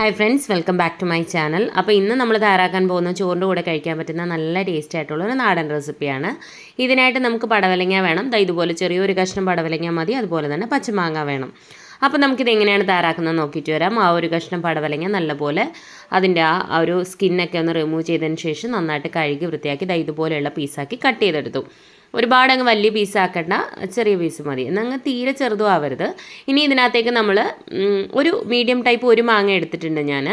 Hi friends welcome back to my channel അപ്പോൾ ഇന്ന് നമ്മൾ തയ്യാറാക്കാൻ പോകുന്ന ചോറിന്റെ കൂടെ കഴിക്കാൻ പറ്റുന്ന നല്ല ടേസ്റ്റ് ആയിട്ടുള്ള ഒരു നാടൻ റെസിപ്പിയാണ് ഇതിനായിട്ട് നമുക്ക് പടവലങ്ങ വേണം. ഇതുപോലെ ചെറിയൊരു കഷ്ണം പടവലങ്ങ മതി. അതുപോലെ തന്നെ പച്ചമാങ്ങ വേണം. അപ്പോൾ നമുക്കിത് എങ്ങനെയാണ് തയ്യാറാക്കുന്നത് നോക്കിയിട്ട് വരാം. ആ ഒരു കഷ്ണം പടവലങ്ങ നല്ലപോലെ അതിന്റെ ആ ഒരു സ്കിന്നൊക്കെ ഒന്ന് റിമൂവ് ചെയ്തതിന് ശേഷം നന്നായിട്ട് കഴുകി വൃത്തിയാക്കി ഇതുപോലെയുള്ള പീസാക്കി കട്ട് ചെയ്തെടുത്തു. ഒരുപാട് അങ്ങ് വലിയ പീസ് ആക്കണ്ട. ചെറിയ പീസ് മതി. എന്നങ്ങ് തീരെ ചെറുതും ആവരുത്. ഇനി ഇതിനകത്തേക്ക് നമ്മൾ ഒരു മീഡിയം ടൈപ്പ് ഒരു മാങ്ങ എടുത്തിട്ടുണ്ട് ഞാൻ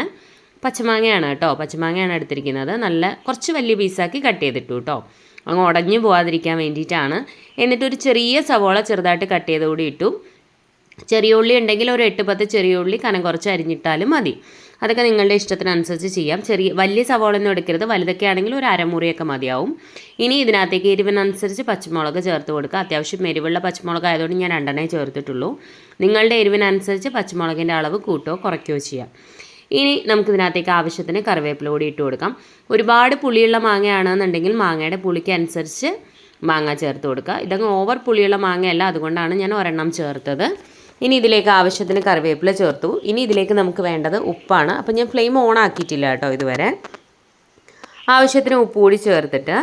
പച്ചമാങ്ങയാണ് കേട്ടോ. പച്ചമാങ്ങയാണ് എടുത്തിരിക്കുന്നത്. നല്ല കുറച്ച് വലിയ പീസാക്കി കട്ട് ചെയ്തിട്ടു കേട്ടോ. അങ്ങ് ഉടഞ്ഞു പോകാതിരിക്കാൻ വേണ്ടിയിട്ടാണ്. എന്നിട്ടൊരു ചെറിയ സവോള ചെറുതായിട്ട് കട്ട് ചെയ്ത് കൂടി ഇട്ടു. ചെറിയ ഉള്ളി ഉണ്ടെങ്കിൽ ഒരു എട്ട് പത്ത് ചെറിയ ഉള്ളി കനം കുറച്ച് അരിഞ്ഞിട്ടാലും മതി. അതൊക്കെ നിങ്ങളുടെ ഇഷ്ടത്തിനനുസരിച്ച് ചെയ്യാം. ചെറിയ വലിയ സവോളൊന്നും എടുക്കരുത്. വലുതൊക്കെ ആണെങ്കിൽ ഒരു അരമുറിയൊക്കെ മതിയാവും. ഇനി ഇതിനകത്തേക്ക് എരിവിനനുസരിച്ച് പച്ചമുളക് ചേർത്ത് കൊടുക്കുക. അത്യാവശ്യം എരിവുള്ള പച്ചമുളക് ആയതുകൊണ്ട് ഞാൻ രണ്ടെണ്ണേ ചേർത്തിട്ടുള്ളൂ. നിങ്ങളുടെ എരിവിനനുസരിച്ച് പച്ചമുളകിന്റെ അളവ് കൂട്ടോ കുറയ്ക്കുകയോ ചെയ്യാം. ഇനി നമുക്ക് നമുക്കിതിനകത്തേക്ക് ആവശ്യത്തിന് കറിവേപ്പില കൂടി ഇട്ട് കൊടുക്കാം. ഒരുപാട് പുളിയുള്ള മാങ്ങയാണെന്നുണ്ടെങ്കിൽ മാങ്ങയുടെ പുളിക്ക് അനുസരിച്ച് മാങ്ങ ചേർത്ത് കൊടുക്കുക. ഇതങ്ങ് ഓവർ പുളിയുള്ള മാങ്ങയല്ല. അതുകൊണ്ടാണ് ഞാൻ ഒരെണ്ണം ചേർത്തത്. ഇനി ഇതിലേക്ക് ആവശ്യത്തിന് കറിവേപ്പില ചേർത്തു. ഇനി ഇതിലേക്ക് നമുക്ക് വേണ്ടത് ഉപ്പാണ്. അപ്പോൾ ഞാൻ ഫ്ലെയിം ഓൺ ആക്കിയിട്ടില്ല കേട്ടോ ഇതുവരെ. ആവശ്യത്തിന് ഉപ്പ് കൂടി ചേർത്തിട്ട്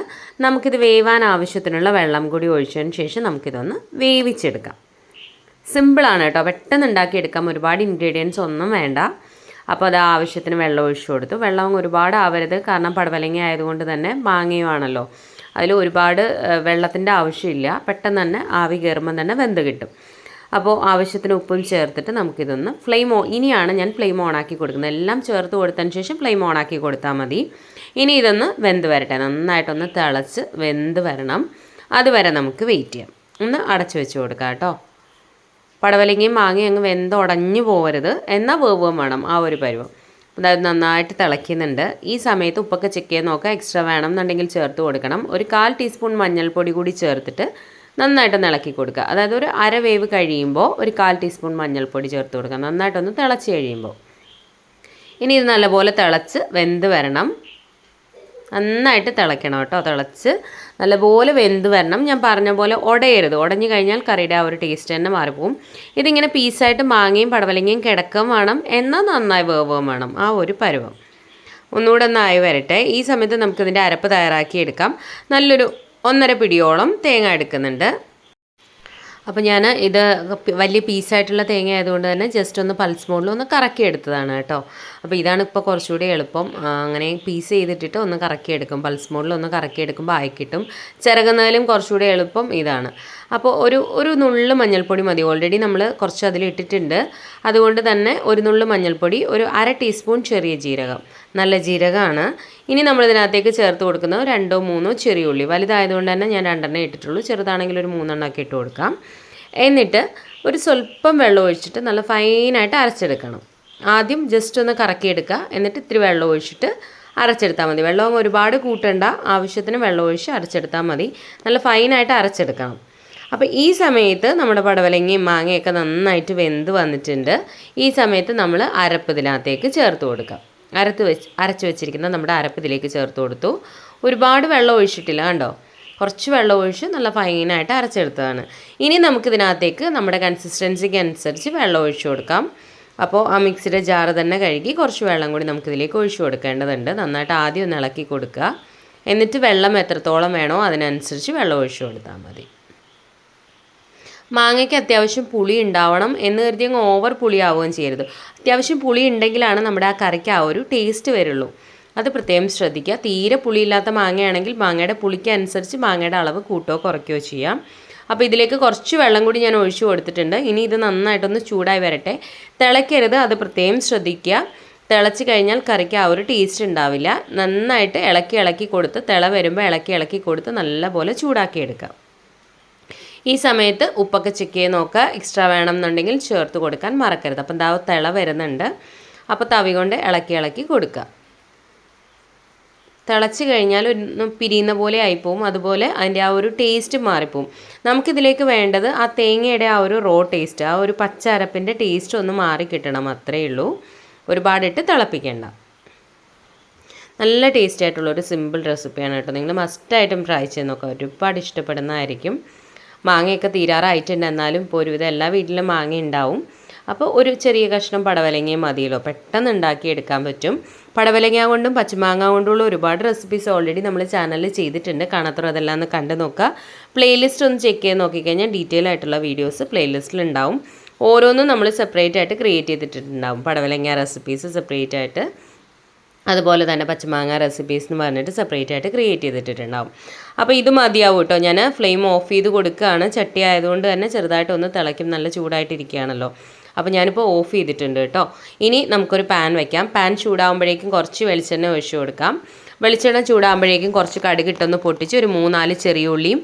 നമുക്കിത് വേവാൻ ആവശ്യത്തിനുള്ള വെള്ളം കൂടി ഒഴിച്ചതിന് ശേഷം നമുക്കിതൊന്ന് വേവിച്ചെടുക്കാം. സിമ്പിളാണ് കേട്ടോ. പെട്ടെന്ന് ഉണ്ടാക്കിയെടുക്കാം. ഒരുപാട് ഇൻഗ്രീഡിയൻസ് ഒന്നും വേണ്ട. അപ്പോൾ അത് ആവശ്യത്തിന് വെള്ളം ഒഴിച്ചു കൊടുത്തു. വെള്ളം ഒരുപാട് ആവരുത്. കാരണം പടവലങ്ങ ആയതുകൊണ്ട് തന്നെ മാങ്ങയുമാണല്ലോ. അതിൽ ഒരുപാട് വെള്ളത്തിന്റെ ആവശ്യമില്ല. പെട്ടെന്ന് തന്നെ ആവി കയറുമ്പം തന്നെ വെന്ത് കിട്ടും. അപ്പോൾ ആവശ്യത്തിന് ഉപ്പും ചേർത്തിട്ട് നമുക്കിതൊന്ന് ഫ്ലെയിം ഓ ഇനിയാണ് ഞാൻ ഫ്ലെയിം ഓൺ ആക്കി കൊടുക്കുന്നത്. എല്ലാം ചേർത്ത് കൊടുത്തതിന് ശേഷം ഫ്ലെയിം ഓൺ ആക്കി കൊടുത്താൽ മതി. ഇനി ഇതൊന്ന് വെന്ത് വരട്ടെ. നന്നായിട്ടൊന്ന് തിളച്ച് വെന്ത് വരണം. അതുവരെ നമുക്ക് വെയിറ്റ് ചെയ്യാം. ഒന്ന് അടച്ചു വെച്ച് കൊടുക്കാം കേട്ടോ. പടവലങ്ങയും മാങ്ങയും അങ്ങ് വെന്ത് ഉടഞ്ഞു പോകരുത് എന്നാൽ വേവും വേണം. ആ ഒരു പരുവം. അതായത് നന്നായിട്ട് തിളയ്ക്കുന്നുണ്ട്. ഈ സമയത്ത് ഉപ്പൊക്കെ ചെക്ക് ചെയ്ത് നോക്കുക. എക്സ്ട്രാ വേണം എന്നുണ്ടെങ്കിൽ ചേർത്ത് കൊടുക്കണം. ഒരു കാൽ ടീസ്പൂൺ മഞ്ഞൾപ്പൊടി കൂടി ചേർത്തിട്ട് നന്നായിട്ടൊന്ന് ഇളക്കി കൊടുക്കുക. അതായത് ഒരു അര വേവ് കഴിയുമ്പോൾ ഒരു കാൽ ടീസ്പൂൺ മഞ്ഞൾപ്പൊടി ചേർത്ത് കൊടുക്കുക. നന്നായിട്ടൊന്ന് തിളച്ച് കഴിയുമ്പോൾ. ഇനി ഇത് നല്ലപോലെ തിളച്ച് വെന്ത് വരണം. നന്നായിട്ട് തിളയ്ക്കണം കേട്ടോ തിളച്ച്. നല്ലപോലെ വെന്ത് വരണം. ഞാൻ പറഞ്ഞ പോലെ ഉടയരുത്. ഉടഞ്ഞു കഴിഞ്ഞാൽ കറിയുടെ ആ ഒരു ടേസ്റ്റ് തന്നെ മാറിപ്പോവും. ഇതിങ്ങനെ പീസായിട്ട് മാങ്ങയും പടവലങ്ങയും കിടക്കം വേണം. എന്നാൽ നന്നായി വേവുകയും വേണം. ആ ഒരു പരുവം. ഒന്നുകൂടെ ഒന്നായി വരട്ടെ. ഈ സമയത്ത് നമുക്കിതിന്റെ അരപ്പ് തയ്യാറാക്കി എടുക്കാം. നല്ലൊരു ഒന്നര പിടിയോളം തേങ്ങ എടുക്കുന്നുണ്ട്. അപ്പോൾ ഞാൻ ഇത് വലിയ പീസായിട്ടുള്ള തേങ്ങ ആയതുകൊണ്ട് തന്നെ ജസ്റ്റ് ഒന്ന് പൾസ് മോഡിൽ ഒന്ന് കറക്കി എടുത്തതാണ് കേട്ടോ. അപ്പോൾ ഇതാണ് ഇപ്പോൾ കുറച്ചുകൂടി എളുപ്പം. അങ്ങനെ പീസ് ചെയ്തിട്ടിട്ട് ഒന്ന് കറക്കി എടുക്കും. പൾസ് മോഡിൽ ഒന്ന് കറക്കി എടുക്കുമ്പോൾ ആയി കിട്ടും. ചിറകുന്നതിലും കുറച്ചുകൂടി എളുപ്പം ഇതാണ്. അപ്പോൾ ഒരു ഒരു നുള്ള് മഞ്ഞൾപ്പൊടി മതി. ഓൾറെഡി നമ്മൾ കുറച്ച് അതിൽ ഇട്ടിട്ടുണ്ട്. അതുകൊണ്ട് തന്നെ ഒരു നുള്ള് മഞ്ഞൾപ്പൊടി ഒരു അര ടീസ്പൂൺ ചെറിയ ജീരകം. നല്ല ജീരകമാണ്. ഇനി നമ്മളിതിനകത്തേക്ക് ചേർത്ത് കൊടുക്കുന്നത് രണ്ടോ മൂന്നോ ചെറിയ ഉള്ളി. വലുതായതുകൊണ്ട് തന്നെ ഞാൻ രണ്ടെണ്ണം ഇട്ടിട്ടുള്ളൂ. ചെറുതാണെങ്കിൽ ഒരു മൂന്നെണ്ണം ഒക്കെ ഇട്ട് കൊടുക്കാം. എന്നിട്ട് ഒരു സ്വല്പം വെള്ളം ഒഴിച്ചിട്ട് നല്ല ഫൈനായിട്ട് അരച്ചെടുക്കണം. ആദ്യം ജസ്റ്റ് ഒന്ന് കറക്കിയെടുക്കുക. എന്നിട്ട് ഇത്തിരി വെള്ളം ഒഴിച്ചിട്ട് അരച്ചെടുത്താൽ മതി. വെള്ളം ഒരുപാട് കൂട്ടണ്ട ആവശ്യത്തിന് വെള്ളം ഒഴിച്ച് അരച്ചെടുത്താൽ മതി. നല്ല ഫൈനായിട്ട് അരച്ചെടുക്കണം. അപ്പോൾ ഈ സമയത്ത് നമ്മുടെ പടവലങ്ങയും മാങ്ങയൊക്കെ നന്നായിട്ട് വെന്ത് വന്നിട്ടുണ്ട്. ഈ സമയത്ത് നമ്മൾ അരപ്പ് ഇതിനകത്തേക്ക് ചേർത്ത് കൊടുക്കാം. അരത്ത് വെച്ച് അരച്ച് വെച്ചിരിക്കുന്ന നമ്മുടെ അരപ്പ് ഇതിലേക്ക് ചേർത്ത് കൊടുത്തു. ഒരുപാട് വെള്ളം ഒഴിച്ചിട്ടില്ല കണ്ടോ? കുറച്ച് വെള്ളം ഒഴിച്ച് നല്ല ഫൈനായിട്ട് അരച്ചെടുത്തതാണ്. ഇനി നമുക്കിതിനകത്തേക്ക് നമ്മുടെ കൺസിസ്റ്റൻസിക്ക് അനുസരിച്ച് വെള്ളം ഒഴിച്ചു കൊടുക്കാം. അപ്പോൾ ആ മിക്സിയുടെ ജാറ് തന്നെ കഴുകി കുറച്ച് വെള്ളം കൂടി നമുക്കിതിലേക്ക് ഒഴിച്ചു കൊടുക്കേണ്ടതുണ്ട്. നന്നായിട്ട് ആദ്യം ഒന്ന് ഇളക്കി കൊടുക്കുക. എന്നിട്ട് വെള്ളം എത്രത്തോളം വേണോ അതിനനുസരിച്ച് വെള്ളം ഒഴിച്ചു കൊടുത്താൽ മതി. മാങ്ങയ്ക്ക് അത്യാവശ്യം പുളി ഉണ്ടാവണം എന്ന് കരുതി അങ്ങ് ഓവർ പുളി ആവുകയും ചെയ്യരുത്. അത്യാവശ്യം പുളി ഉണ്ടെങ്കിലാണ് നമ്മുടെ ആ കറിക്ക് ആ ഒരു ടേസ്റ്റ് വരുള്ളൂ. അത് പ്രത്യേകം ശ്രദ്ധിക്കുക. തീരെ പുളിയില്ലാത്ത മാങ്ങയാണെങ്കിൽ മാങ്ങയുടെ പുളിക്ക് അനുസരിച്ച് മാങ്ങയുടെ അളവ് കൂട്ടോ കുറയ്ക്കുകയോ ചെയ്യാം. അപ്പോൾ ഇതിലേക്ക് കുറച്ച് വെള്ളം കൂടി ഞാൻ ഒഴിച്ചു കൊടുത്തിട്ടുണ്ട്. ഇനി ഇത് നന്നായിട്ടൊന്ന് ചൂടായി വരട്ടെ. തിളയ്ക്കരുത്. അത് പ്രത്യേകം ശ്രദ്ധിക്കുക. തിളച്ച് കഴിഞ്ഞാൽ കറിക്ക് ആ ഒരു ടേസ്റ്റ് ഉണ്ടാവില്ല. നന്നായിട്ട് ഇളക്കി ഇളക്കി കൊടുത്ത് തിള വരുമ്പോൾ ഇളക്കി ഇളക്കി കൊടുത്ത് നല്ലപോലെ ചൂടാക്കി എടുക്കാം ഈ സമയത്ത് ഉപ്പൊക്കെ ചെക്ക് നോക്കുക. എക്സ്ട്രാ വേണമെന്നുണ്ടെങ്കിൽ ചേർത്ത് കൊടുക്കാൻ മറക്കരുത്. അപ്പം ദാവ് തിള വരുന്നുണ്ട്. അപ്പോൾ തവി കൊണ്ട് ഇളക്കി ഇളക്കി കൊടുക്കുക. തിളച്ച് കഴിഞ്ഞാൽ ഒന്ന് പിരിയുന്ന പോലെ ആയിപ്പോവും. അതുപോലെ അതിന്റെ ആ ഒരു ടേസ്റ്റ് മാറിപ്പോവും. നമുക്കിതിലേക്ക് വേണ്ടത് ആ തേങ്ങയുടെ ആ ഒരു റോ ടേസ്റ്റ് ആ ഒരു പച്ച അരപ്പിന്റെ ടേസ്റ്റ് ഒന്ന് മാറി കിട്ടണം അത്രയേ ഉള്ളൂ. ഒരുപാടിട്ട് തിളപ്പിക്കേണ്ട. നല്ല ടേസ്റ്റ് ആയിട്ടുള്ള ഒരു സിമ്പിൾ റെസിപ്പിയാണ് കേട്ടോ. നിങ്ങൾ മസ്റ്റായിട്ടും ട്രൈ ചെയ്ത് നോക്കാം ഒരുപാട് ഇഷ്ടപ്പെടുന്നതായിരിക്കും. മാങ്ങയൊക്കെ തീരാറായിട്ടുണ്ട്. എന്നാലും ഇപ്പോൾ ഒരുവിധം എല്ലാ വീട്ടിലും മാങ്ങ ഉണ്ടാവും. അപ്പോൾ ഒരു ചെറിയ കഷ്ണം പടവലങ്ങയും മതിയല്ലോ. പെട്ടെന്ന് ഉണ്ടാക്കി എടുക്കാൻ പറ്റും. പടവലങ്ങ കൊണ്ടും പച്ചമാങ്ങ കൊണ്ടുള്ള ഒരുപാട് റെസിപ്പീസ് ഓൾറെഡി നമ്മൾ ചാനലിൽ ചെയ്തിട്ടുണ്ട്. കാണാത്തവർ അതെല്ലാം ഒന്ന് കണ്ടു നോക്കുക. പ്ലേലിസ്റ്റ് ഒന്ന് ചെക്ക് ചെയ്ത് നോക്കിക്കഴിഞ്ഞാൽ ഡീറ്റെയിൽ ആയിട്ടുള്ള വീഡിയോസ് പ്ലേലിസ്റ്റിൽ ഉണ്ടാവും. ഓരോന്നും നമ്മൾ സെപ്പറേറ്റ് ആയിട്ട് ക്രിയേറ്റ് ചെയ്തിട്ടുണ്ടാവും. പടവലങ്ങ റെസിപ്പീസ് സെപ്പറേറ്റ് ആയിട്ട്. അതുപോലെ തന്നെ പച്ചമാങ്ങ റെസിപ്പീസ് എന്ന് പറഞ്ഞിട്ട് സെപ്പറേറ്റ് ആയിട്ട് ക്രിയേറ്റ് ചെയ്തിട്ടുണ്ടാവും അപ്പോൾ ഇത് മതിയാവും കേട്ടോ ഞാൻ ഫ്ലെയിം ഓഫ് ചെയ്ത് കൊടുക്കുകയാണ്. ചട്ടി ആയതുകൊണ്ട് തന്നെ ചെറുതായിട്ട് ഒന്ന് തിളയ്ക്കും. നല്ല ചൂടായിട്ടിരിക്കുകയാണല്ലോ. അപ്പോൾ ഞാനിപ്പോൾ ഓഫ് ചെയ്തിട്ടുണ്ട് കേട്ടോ ഇനി നമുക്കൊരു പാൻ വയ്ക്കാം പാൻ ചൂടാകുമ്പോഴേക്കും കുറച്ച് വെളിച്ചെണ്ണ ഒഴിച്ച് കൊടുക്കാം. വെളിച്ചെണ്ണ ചൂടാകുമ്പോഴേക്കും കുറച്ച് കടുകിട്ടൊന്ന് പൊട്ടിച്ച് ഒരു മൂന്നാൽ ചെറിയ ഉള്ളിയും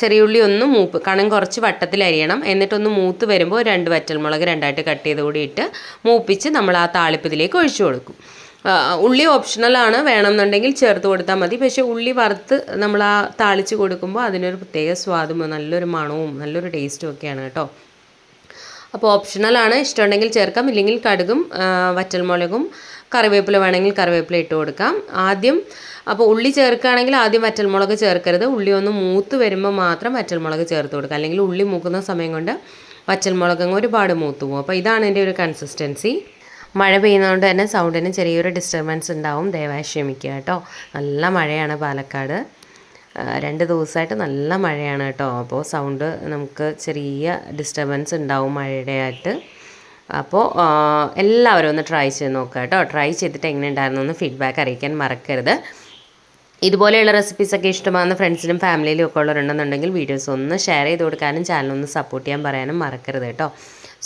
ചെറിയ ഉള്ളി ഒന്ന് മൂപ്പ് കണം കുറച്ച് വട്ടത്തിൽ അരിയണം. എന്നിട്ടൊന്ന് മൂത്ത് വരുമ്പോൾ രണ്ട് വറ്റൽമുളക് രണ്ടായിട്ട് കട്ട് ചെയ്ത് കൂടി ഇട്ട് മൂപ്പിച്ച് നമ്മൾ ആ താളിപ്പതിലേക്ക് ഒഴിച്ചു കൊടുക്കും. ഉള്ളി ഓപ്ഷണലാണ് വേണമെന്നുണ്ടെങ്കിൽ ചേർത്ത് കൊടുത്താൽ മതി. പക്ഷേ ഉള്ളി വറുത്ത് നമ്മൾ ആ താളിച്ച് കൊടുക്കുമ്പോൾ അതിനൊരു പ്രത്യേക സ്വാദും നല്ലൊരു മണവും നല്ലൊരു ടേസ്റ്റും ഒക്കെയാണ് കേട്ടോ. അപ്പോൾ ഓപ്ഷണലാണ് ഇഷ്ടമുണ്ടെങ്കിൽ ചേർക്കാം. ഇല്ലെങ്കിൽ കടുകും വറ്റൽമുളകും കറിവേപ്പില വേണമെങ്കിൽ കറിവേപ്പില ഇട്ട് കൊടുക്കാം. ആദ്യം അപ്പോൾ ഉള്ളി ചേർക്കുകയാണെങ്കിൽ ആദ്യം വറ്റൽമുളക് ചേർക്കരുത്. ഉള്ളി ഒന്ന് മൂത്ത് വരുമ്പോൾ മാത്രം വറ്റൽമുളക് ചേർത്ത് കൊടുക്കുക. അല്ലെങ്കിൽ ഉള്ളി മൂക്കുന്ന സമയം കൊണ്ട് വറ്റൽമുളക് ഒരുപാട് മൂത്ത് പോകും. അപ്പോൾ ഇതാണ് എന്റെ ഒരു കൺസിസ്റ്റൻസി മഴ പെയ്യുന്നതുകൊണ്ട് തന്നെ സൗണ്ടിന് ചെറിയൊരു ഡിസ്റ്റർബൻസ് ഉണ്ടാവും. ദയവായി ക്ഷമിക്കുക കേട്ടോ. നല്ല മഴയാണ് പാലക്കാട്. രണ്ട് ദിവസമായിട്ട് നല്ല മഴയാണ് കേട്ടോ. അപ്പോൾ സൗണ്ട് നമുക്ക് ചെറിയ ഡിസ്റ്റർബൻസ് ഉണ്ടാവും മഴയുടെ ആയിട്ട് അപ്പോൾ എല്ലാവരും ഒന്ന് ട്രൈ ചെയ്ത് നോക്കുക കേട്ടോ. ട്രൈ ചെയ്തിട്ട് എങ്ങനെ ഉണ്ടായിരുന്നു എന്ന് ഫീഡ്ബാക്ക് അറിയിക്കാൻ മറക്കരുത്. ഇതുപോലെയുള്ള റെസിപ്പീസൊക്കെ ഇഷ്ടമാകുന്ന ഫ്രണ്ട്സിനും ഫാമിലിയിലും ഒക്കെ ഉള്ളവരുണ്ടെന്നുണ്ടെങ്കിൽ വീഡിയോസ് ഒന്ന് ഷെയർ ചെയ്ത് കൊടുക്കാനും ചാനൽ ഒന്ന് സപ്പോർട്ട് ചെയ്യാൻ പറയാനും മറക്കരുത് കേട്ടോ.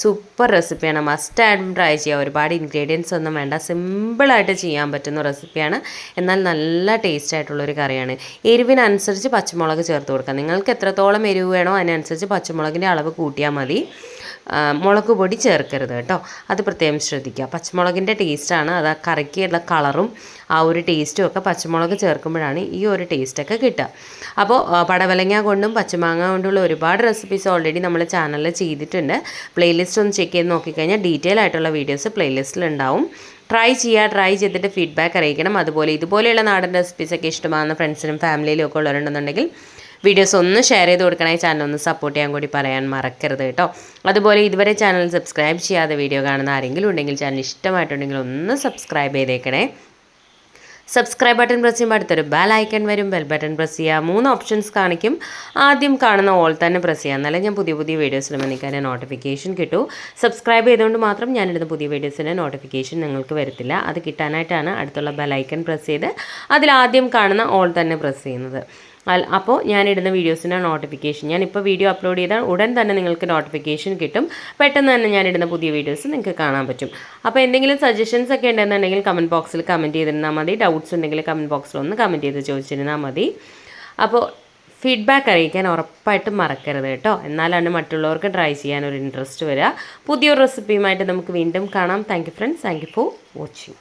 സൂപ്പർ റെസിപ്പിയാണ്. മസ്റ്റ് ആയിട്ടും ട്രൈ ചെയ്യുക ഒരുപാട് ഇൻഗ്രീഡിയൻസ് ഒന്നും വേണ്ട. സിമ്പിളായിട്ട് ചെയ്യാൻ പറ്റുന്ന റെസിപ്പിയാണ്. എന്നാൽ നല്ല ടേസ്റ്റ് ആയിട്ടുള്ളൊരു കറിയാണ്. എരിവിനനുസരിച്ച് പച്ചമുളക് ചേർത്ത് കൊടുക്കുക നിങ്ങൾക്ക് എത്രത്തോളം എരിവ് വേണോ അതിനനുസരിച്ച് പച്ചമുളകിന്റെ അളവ് കൂട്ടിയാൽ മതി. മുളക് പൊടി ചേർക്കരുത് കേട്ടോ. അത് പ്രത്യേകം ശ്രദ്ധിക്കുക. പച്ചമുളകിന്റെ ടേസ്റ്റാണ് അത് ആ കറിക്കുള്ള കളറും ആ ഒരു ടേസ്റ്റും ഒക്കെ പച്ചമുളക് ചേർക്കുമ്പോഴാണ് ഈ ഒരു ടേസ്റ്റൊക്കെ കിട്ടുക. അപ്പോൾ പടവലങ്ങ കൊണ്ടും പച്ചമാങ്ങ കൊണ്ടുള്ള ഒരുപാട് റെസിപ്പീസ് ഓൾറെഡി നമ്മൾ ചാനലിൽ ചെയ്തിട്ടുണ്ട്. പ്ലേലിസ്റ്റ് ഒന്ന് ചെക്ക് ചെയ്ത് നോക്കിക്കഴിഞ്ഞാൽ ഡീറ്റെയിൽ ആയിട്ടുള്ള വീഡിയോസ് പ്ലേലിസ്റ്റിൽ ഉണ്ടാവും. ട്രൈ ചെയ്യുക ട്രൈ ചെയ്തിട്ട് ഫീഡ്ബാക്ക് അറിയിക്കണം. അതുപോലെ ഇതുപോലെയുള്ള നാടൻ റെസിപ്പീസൊക്കെ ഇഷ്ടമാകുന്ന ഫ്രണ്ട്സിനും ഫാമിലിയിലും ഒക്കെ ഉള്ളവരുണ്ടെന്നുണ്ടെങ്കിൽ വീഡിയോസ് ഒന്ന് ഷെയർ ചെയ്ത് കൊടുക്കണേ ചാനൽ ഒന്ന് സപ്പോർട്ട് ചെയ്യാൻ കൂടി പറയാൻ മറക്കരുത് കേട്ടോ. അതുപോലെ ഇതുവരെ ചാനൽ സബ്സ്ക്രൈബ് ചെയ്യാതെ വീഡിയോ കാണുന്ന ആരെങ്കിലും ഉണ്ടെങ്കിൽ ചാനൽ ഇഷ്ടമായിട്ടുണ്ടെങ്കിൽ ഒന്ന് സബ്സ്ക്രൈബ് ചെയ്തേക്കണേ. സബ്സ്ക്രൈബ് ബട്ടൺ പ്രസ് ചെയ്യുമ്പോൾ അടുത്തൊരു ബെൽ ഐക്കൺ വരും. ബെൽ ബട്ടൺ പ്രസ് ചെയ്യുക. മൂന്ന് ഓപ്ഷൻസ് കാണിക്കും. ആദ്യം കാണുന്ന ഓൾ തന്നെ പ്രസ് ചെയ്യുക. എന്നാലേ ഞാൻ പുതിയ പുതിയ വീഡിയോസിലും എനിക്ക് നോട്ടിഫിക്കേഷൻ കിട്ടൂ. സബ്സ്ക്രൈബ് ചെയ്തുകൊണ്ട് മാത്രം ഞാനിടുന്ന പുതിയ വീഡിയോസിന്റെ നോട്ടിഫിക്കേഷൻ നിങ്ങൾക്ക് വരത്തില്ല. അത് കിട്ടാനായിട്ടാണ് അടുത്തുള്ള ബെൽ ഐക്കൺ പ്രസ് ചെയ്ത് അതിലാദ്യം കാണുന്ന ഓൾ തന്നെ പ്രസ് ചെയ്യുന്നത്. അപ്പോൾ ഞാനിടുന്ന വീഡിയോസിന്റെ നോട്ടിഫിക്കേഷൻ ഞാനിപ്പോൾ വീഡിയോ അപ്ലോഡ് ചെയ്താൽ ഉടൻ തന്നെ നിങ്ങൾക്ക് നോട്ടിഫിക്കേഷൻ കിട്ടും. പെട്ടെന്ന് തന്നെ ഞാനിടുന്ന പുതിയ വീഡിയോസ് നിങ്ങൾക്ക് കാണാൻ പറ്റും. അപ്പോൾ എന്തെങ്കിലും സജഷൻസ് ഒക്കെ ഉണ്ടെന്നുണ്ടെങ്കിൽ കമന്റ് ബോക്സിൽ കമന്റ് ചെയ്തിരുന്നാൽ മതി. ഡൗട്ട്സ് ഉണ്ടെങ്കിൽ കമന്റ് ബോക്സിൽ ഒന്ന് കമന്റ് ചെയ്ത് ചോദിച്ചിരുന്നാൽ മതി. അപ്പോൾ ഫീഡ്ബാക്ക് അറിയിക്കാൻ ഉറപ്പായിട്ടും മറക്കരുത് കേട്ടോ. എന്നാലാണ് മറ്റുള്ളവർക്ക് ട്രൈ ചെയ്യാൻ ഒരു ഇൻട്രസ്റ്റ് വരിക. പുതിയൊരു റെസിപ്പിയുമായിട്ട് നമുക്ക് വീണ്ടും കാണാം. Thank friends thank for watching